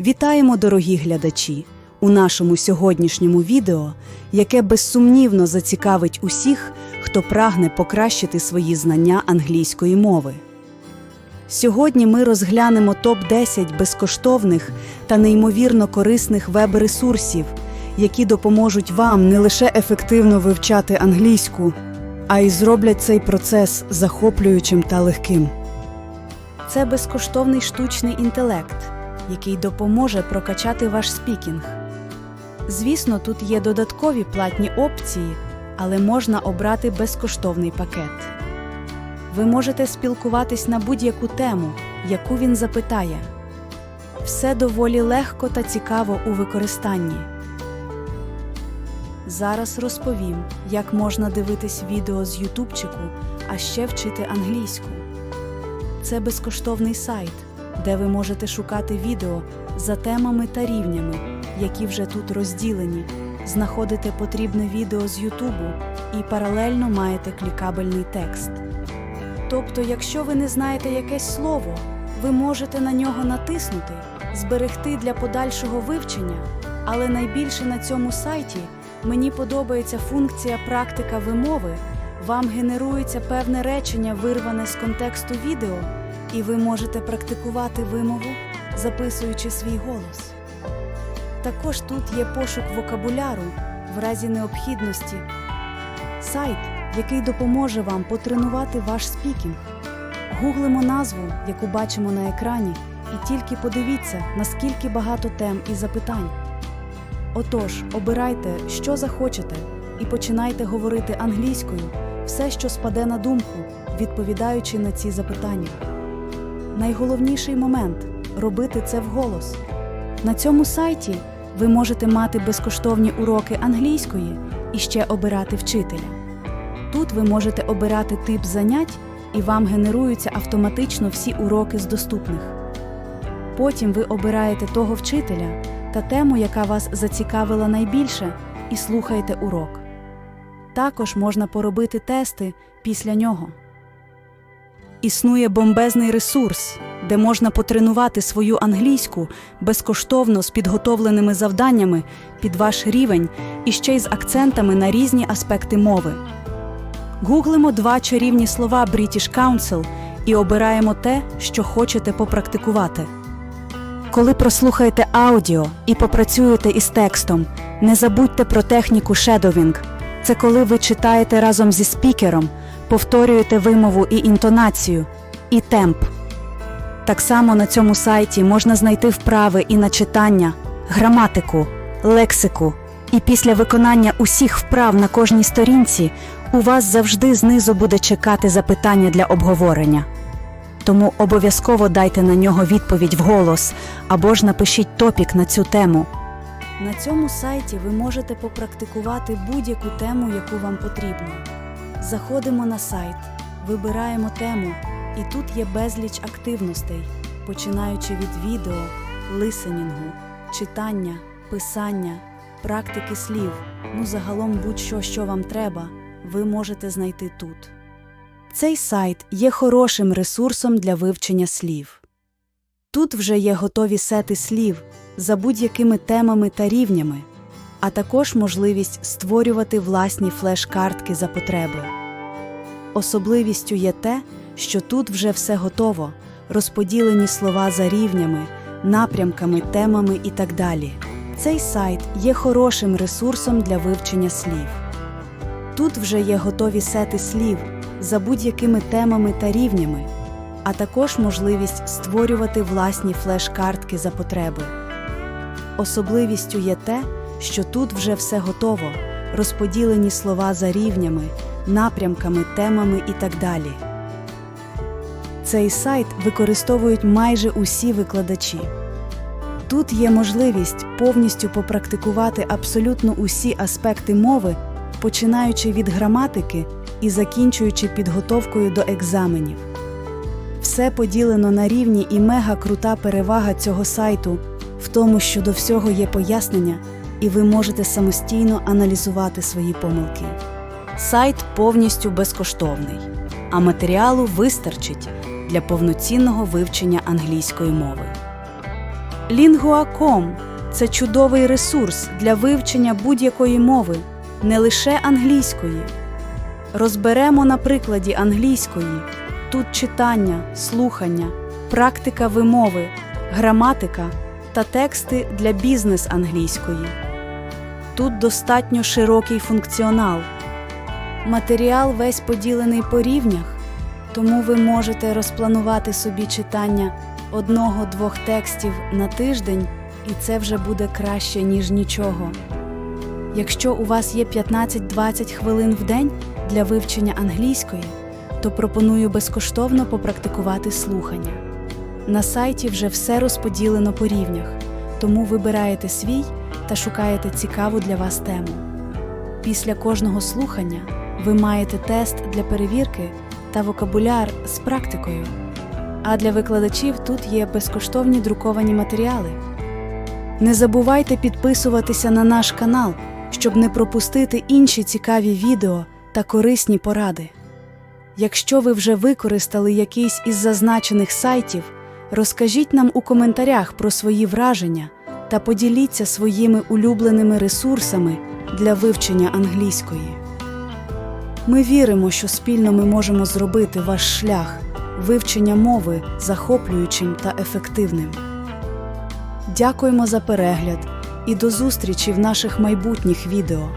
Вітаємо, дорогі глядачі! У нашому сьогоднішньому відео, яке безсумнівно зацікавить усіх, хто прагне покращити свої знання англійської мови. Сьогодні ми розглянемо топ-10 безкоштовних та неймовірно корисних веб-ресурсів, які допоможуть вам не лише ефективно вивчати англійську, а й зроблять цей процес захоплюючим та легким. Це безкоштовний штучний інтелект, який допоможе прокачати ваш спікінг. Звісно, тут є додаткові платні опції, але можна обрати безкоштовний пакет. Ви можете спілкуватись на будь-яку тему, яку він запитає. Все доволі легко та цікаво у використанні. Зараз розповім, як можна дивитись відео з Ютубчику, а ще вчити англійську. Це безкоштовний сайт, де ви можете шукати відео за темами та рівнями, які вже тут розділені, знаходите потрібне відео з Ютубу і паралельно маєте клікабельний текст. Тобто, якщо ви не знаєте якесь слово, ви можете на нього натиснути, зберегти для подальшого вивчення, але найбільше на цьому сайті мені подобається функція практика вимови. Вам генерується певне речення, вирване з контексту відео, і ви можете практикувати вимову, записуючи свій голос. Також тут є пошук вокабуляру в разі необхідності, сайт, який допоможе вам потренувати ваш спікінг. Гуглимо назву, яку бачимо на екрані, і тільки подивіться, наскільки багато тем і запитань. Отож, обирайте, що захочете, і починайте говорити англійською все, що спаде на думку, відповідаючи на ці запитання. Найголовніший момент робити це вголос. На цьому сайті ви можете мати безкоштовні уроки англійської і ще обирати вчителя. Тут ви можете обирати тип занять, і вам генеруються автоматично всі уроки з доступних. Потім ви обираєте того вчителя та тему, яка вас зацікавила найбільше, і слухаєте урок. Також можна поробити тести після нього. Існує бомбезний ресурс, де можна потренувати свою англійську безкоштовно з підготовленими завданнями під ваш рівень і ще й з акцентами на різні аспекти мови. Гуглимо два чарівні слова British Council і обираємо те, що хочете попрактикувати. Коли прослухаєте аудіо і попрацюєте із текстом, не забудьте про техніку shadowing. Це коли ви читаєте разом зі спікером, повторюєте вимову і інтонацію, і темп. Так само на цьому сайті можна знайти вправи і на читання, граматику, лексику. І після виконання усіх вправ на кожній сторінці у вас завжди знизу буде чекати запитання для обговорення. Тому обов'язково дайте на нього відповідь вголос або ж напишіть топік на цю тему. На цьому сайті ви можете попрактикувати будь-яку тему, яку вам потрібно. Заходимо на сайт, вибираємо тему, і тут є безліч активностей, починаючи від відео, лисенінгу, читання, писання, практики слів, ну загалом будь-що, що вам треба, ви можете знайти тут. Цей сайт є хорошим ресурсом для вивчення слів. Тут вже є готові сети слів за будь-якими темами та рівнями, а також можливість створювати власні флеш-картки за потреби. Особливістю є те, що тут вже все готово, розподілені слова за рівнями, напрямками, темами і так далі. Цей сайт є хорошим ресурсом для вивчення слів. Тут вже є готові сети слів за будь-якими темами та рівнями, а також можливість створювати власні флеш-картки за потреби. Особливістю є те, що тут вже все готово, розподілені слова за рівнями, напрямками, темами і так далі. Цей сайт використовують майже усі викладачі. Тут є можливість повністю попрактикувати абсолютно усі аспекти мови, починаючи від граматики і закінчуючи підготовкою до екзаменів. Все поділено на рівні і мега крута перевага цього сайту в тому, що до всього є пояснення, і ви можете самостійно аналізувати свої помилки. Сайт повністю безкоштовний, а матеріалу вистачить для повноцінного вивчення англійської мови. Lingua.com – це чудовий ресурс для вивчення будь-якої мови, не лише англійської. Розберемо на прикладі англійської. Тут читання, слухання, практика вимови, граматика та тексти для бізнес англійської. Тут достатньо широкий функціонал. Матеріал весь поділений по рівнях, тому ви можете розпланувати собі читання одного-двох текстів на тиждень, і це вже буде краще, ніж нічого. Якщо у вас є 15-20 хвилин в день для вивчення англійської, то пропоную безкоштовно попрактикувати слухання. На сайті вже все розподілено по рівнях, тому вибираєте свій та шукаєте цікаву для вас тему. Після кожного слухання ви маєте тест для перевірки та вокабуляр з практикою. А для викладачів тут є безкоштовні друковані матеріали. Не забувайте підписуватися на наш канал, щоб не пропустити інші цікаві відео та корисні поради. Якщо ви вже використали якийсь із зазначених сайтів, розкажіть нам у коментарях про свої враження та поділіться своїми улюбленими ресурсами для вивчення англійської. Ми віримо, що спільно ми можемо зробити ваш шлях вивчення мови захоплюючим та ефективним. Дякуємо за перегляд і до зустрічі в наших майбутніх відео.